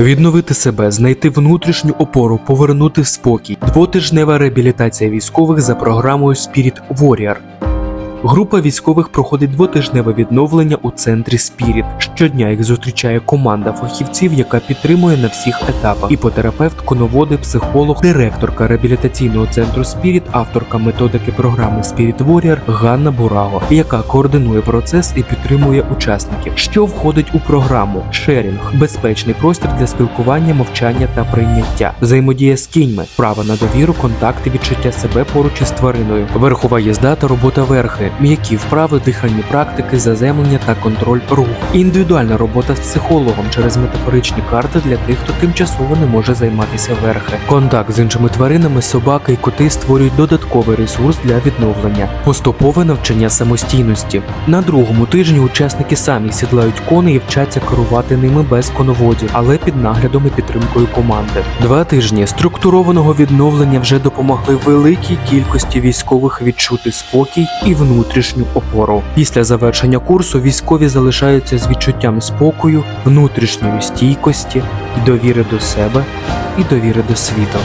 Відновити себе, знайти внутрішню опору, повернути спокій. Двотижнева реабілітація військових за програмою Spirit Warrior. Група військових проходить двотижневе відновлення у центрі Spirit. Щодня їх зустрічає команда фахівців, яка підтримує на всіх етапах. Іпотерапевт, коноводи, психолог, директорка реабілітаційного центру Spirit, авторка методики програми Spirit Warrior Ганна Бураго, яка координує процес і підтримує учасників. Що входить у програму? Шерінг, безпечний простір для спілкування, мовчання та прийняття, взаємодія з кіньми, право на довіру, контакти, відчуття себе поруч із твариною, верхова їзда та робота верхи, м'які вправи, дихальні практики, заземлення та контроль руху. Індивідуальна робота з психологом через метафоричні карти для тих, хто тимчасово не може займатися верхи. Контакт з іншими тваринами, собаки і коти створюють додатковий ресурс для відновлення, поступове навчання самостійності. На другому тижні учасники самі сідлають коней і вчаться керувати ними без коноводів, але під наглядом і підтримкою команди. Два тижні структурованого відновлення вже допомогли великій кількості військових відчути спокій і внутрішню опору. Після завершення курсу військові залишаються з відчуттям спокою, внутрішньої стійкості, довіри до себе і довіри до світу.